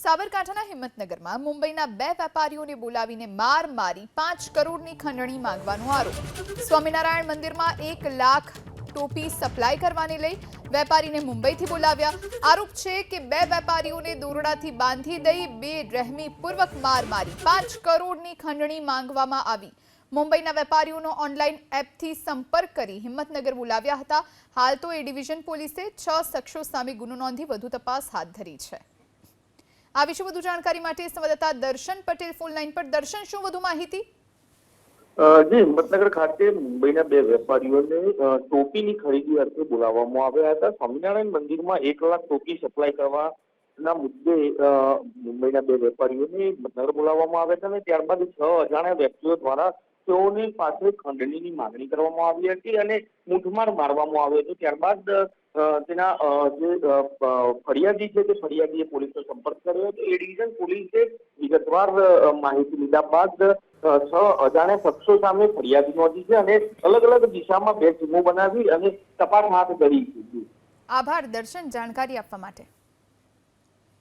સાબરકાંઠાના હિંમતનગરમાં મુંબઈના બે વેપારીઓને બોલાવીને માર મારી પાંચ કરોડની ખંડણી માંગવાનો આરોપ. સ્વામિનારાયણ મંદિરમાં એક લાખ ટોપી સપ્લાય કરવાને લઈ વેપારીને મુંબઈથી બોલાવ્યા. આરોપ છે કે બે વેપારીઓને દોરડાથી બાંધી દઈ બે રહેમીપૂર્વક માર મારી પાંચ કરોડની ખંડણી માંગવામાં આવી. મુંબઈના વેપારીઓનો ઓનલાઈન એપથી સંપર્ક કરી હિંમતનગર બોલાવ્યા હતા. હાલ તો એ ડિવિઝન પોલીસે છ શખ્સો સામે ગુનો નોંધી વધુ તપાસ હાથ ધરી છે. આ વિશે વધુ જાણકારી માટે સંવાદદાતા દર્શન પટેલ ફોન લાઈન પર. દર્શન, શું વધુ માહિતી? જી, હિંમતનગર ખાતે મુંબઈના બે વેપારીઓને ટોપીની ખરીદી અર્થે બોલાવવામાં આવ્યા હતા. સ્વામિનારાયણ મંદિરમાં એક લાખ ટોપી સપ્લાય કરવાના મુદ્દે મુંબઈના બે વેપારીઓને હિંમતનગર બોલાવવામાં આવ્યા હતા અને ત્યારબાદ છ અજાણ્યા વ્યક્તિઓ દ્વારા તેઓની પાસે ખંડણીની માંગણી કરવામાં આવી હતી અને મૂઠમાર મારવામાં આવ્યો હતો. ત્યારબાદ તેના જે ફરિયાદી છે તે ફરિયાદીએ પોલીસનો સંપર્ક કર્યો હતો. એ ડિવિઝન પોલીસે વિગતવાર માહિતી લીધા બાદ છ અજાણ્યા શખ્સો સામે ફરિયાદ નોંધી છે અને અલગ અલગ દિશામાં બે ટીમો બનાવી અને તપાસ હાથ ધરી છે. આભાર. દર્શન જાણકારી આપવા માટે.